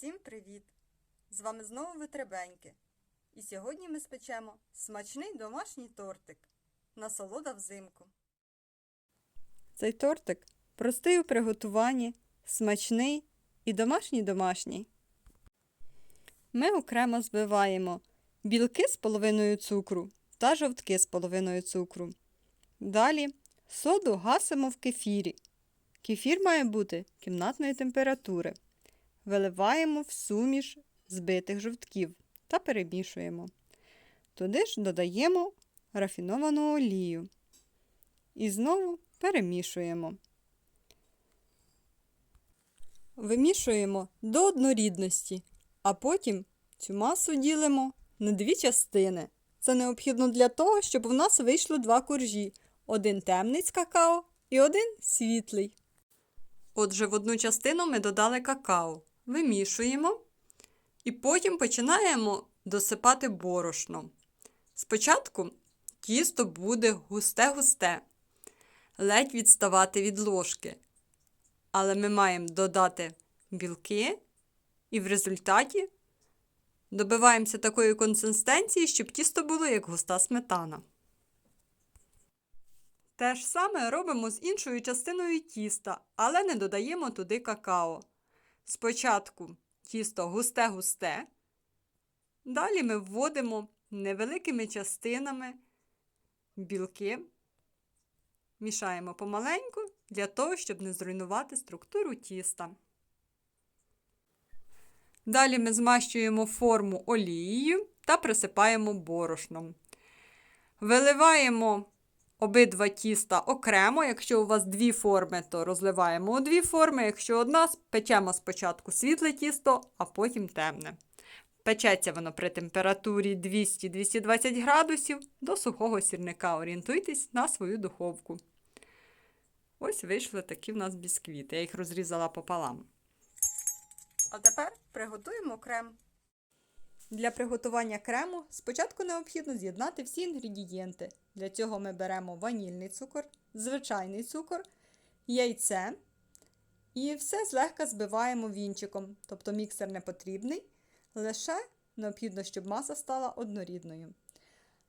Всім привіт! З вами знову Витребеньки. І сьогодні ми спечемо смачний домашній тортик. Насолода взимку. Цей тортик простий у приготуванні, смачний і домашній домашній. Ми окремо збиваємо білки з половиною цукру та жовтки з половиною цукру. Далі соду гасимо в кефірі. Кефір має бути кімнатної температури. Виливаємо в суміш збитих жовтків та перемішуємо. Туди ж додаємо рафіновану олію. І знову перемішуємо. Вимішуємо до однорідності, а потім цю масу ділимо на дві частини. Це необхідно для того, щоб у нас вийшло два коржі: один темний з какао і один світлий. Отже, в одну частину ми додали какао, вимішуємо і потім починаємо досипати борошно. Спочатку тісто буде густе-густе, ледь відставати від ложки. Але ми маємо додати білки, і в результаті добиваємося такої консистенції, щоб тісто було як густа сметана. Те ж саме робимо з іншою частиною тіста, але не додаємо туди какао. Спочатку тісто густе-густе. Далі ми вводимо невеликими частинами білки, мішаємо помаленьку для того, щоб не зруйнувати структуру тіста. Далі ми змащуємо форму олією та присипаємо борошном. Виливаємо обидва тіста окремо. Якщо у вас дві форми, то розливаємо у дві форми. Якщо одна, печемо спочатку світле тісто, а потім темне. Печеться воно при температурі 200-220 градусів до сухого сірника. Орієнтуйтесь на свою духовку. Ось вийшли такі в нас бісквіти. Я їх розрізала пополам. А тепер приготуємо крем. Для приготування крему спочатку необхідно з'єднати всі інгредієнти. Для цього ми беремо ванільний цукор, звичайний цукор, яйце і все злегка збиваємо вінчиком, тобто міксер не потрібний. Лише необхідно, щоб маса стала однорідною.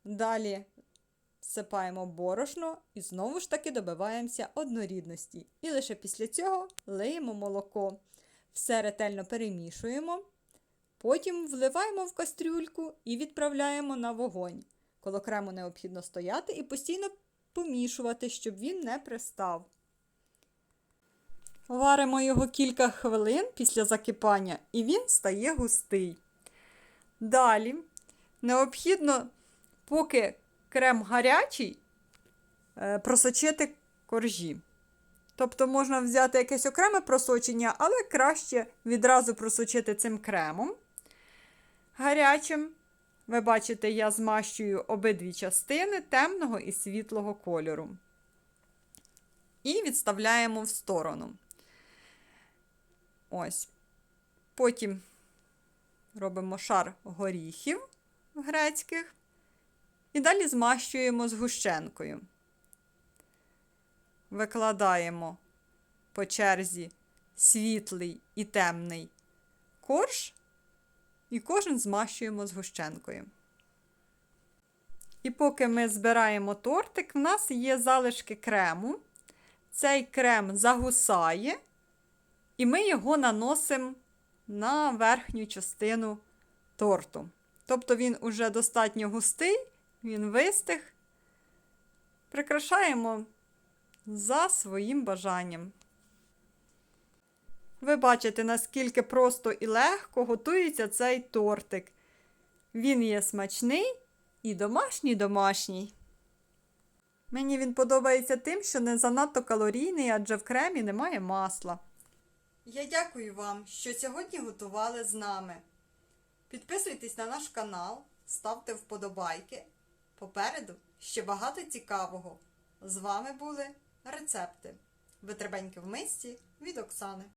Далі всипаємо борошно і знову ж таки добиваємося однорідності. І лише після цього лиємо молоко. Все ретельно перемішуємо. Потім вливаємо в кастрюльку і відправляємо на вогонь. Коло крему необхідно стояти і постійно помішувати, щоб він не пристав. Варимо його кілька хвилин після закипання, і він стає густий. Далі необхідно, поки крем гарячий, е, просочити коржі. Тобто можна взяти якесь окреме просочення, але краще відразу просочити цим кремом. Гарячим. Ви бачите, я змащую обидві частини темного і світлого кольору. І відставляємо в сторону. Ось. Потім робимо шар горіхів грецьких. І далі змащуємо згущенкою. Викладаємо по черзі світлий і темний корж, і кожен змащуємо згущенкою. І поки ми збираємо тортик, в нас є залишки крему. Цей крем загусає, і ми його наносимо на верхню частину торту. Тобто він уже достатньо густий, він вистиг. Прикрашаємо за своїм бажанням. Ви бачите, наскільки просто і легко готується цей тортик. Він є смачний і домашній домашній. Мені він подобається тим, що не занадто калорійний, адже в кремі немає масла. Я дякую вам, що сьогодні готували з нами. Підписуйтесь на наш канал, ставте вподобайки. Попереду ще багато цікавого. З вами були рецепти. Витребеньки в мисті від Оксани.